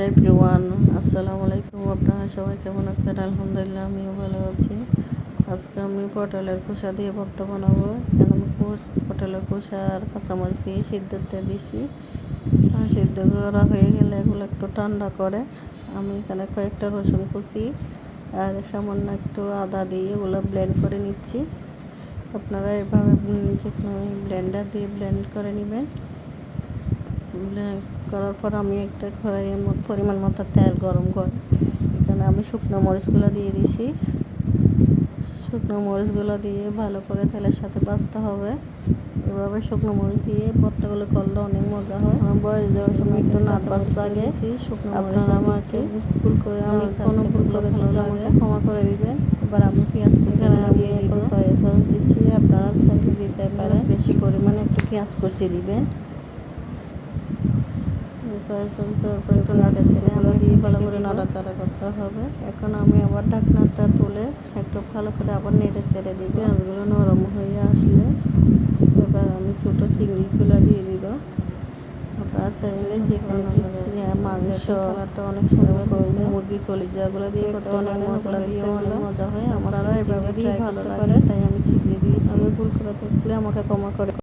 Everyone, আসসালামু আলাইকুম। আপনারা সবাই কেমন আছেন? আলহামদুলিল্লাহ, আমিও ভালো আছি। আজকে আমি পটলের খোসা দিয়ে ভর্তা বানাবো। আমি পটলের খোসা আর কাঁচামরিচ দিয়ে সিদ্ধতে দিছি সিদ্ধ করা হয়ে গেলে এগুলো একটু ঠান্ডা করে আমি এখানে কয়েকটা রসুন কুচি আর সামান্য একটু আদা দিয়ে এগুলো ব্লেন্ড করে নিচ্ছি। আপনারা এভাবে যে ব্লেন্ডার দিয়ে ব্লেন্ড করে নেবেন। করার পর আমি একটা কড়াইয়ের পরিমাণ মতো তেল গরম করে। এখানে আমি শুকনো মরিচগুলো দিয়ে দিছি। শুকনো মরিচগুলো দিয়ে ভালো করে তেলের সাথে ভাজতে হবে। এভাবে শুকনো মরিচ দিয়ে ভর্তাগুলো করলে অনেক মজা হয়। আমার বয়স দেওয়ার সময় একটু নাচ বাজতে আগে শুকনো মরিচ আমাকে ভুল করে আমি কোনো ভুল করে ভালো লাগে। ক্ষমা করে দিবেন। এবার আমি পেঁয়াজ কুচি দিয়ে দিব। সয়া সস দিচ্ছি। আপনারা চাইলে দিতে পারেন। বেশি পরিমাণে একটু পেঁয়াজ কুচি দিবেন। সয়া সস দেওয়ার পর একটু দিয়ে ভালো করে নাড়াচাড়া করতে হবে। এখন আমি আবার ঢাকনাটা তুলে একটু ভালো করে আবার নেড়ে ছেড়ে দিই। পেঁয়াজগুলো নরম হয়ে আসলে এবার আমি ছোটো চিংড়িগুলো দিয়ে দিব। আপনারা চাইলে যে কোনো চিংড়ি মাংস কালারটা অনেক সুন্দর মুরগি কলিজাগুলো দিয়ে অনেক মজা হয়েছে মজা হয়। এভাবে দিয়ে ভালো লাগে তাই আমি চিংড়ি দিয়েছি। আমি ভুল করে থাকলে আমাকে ক্ষমা করে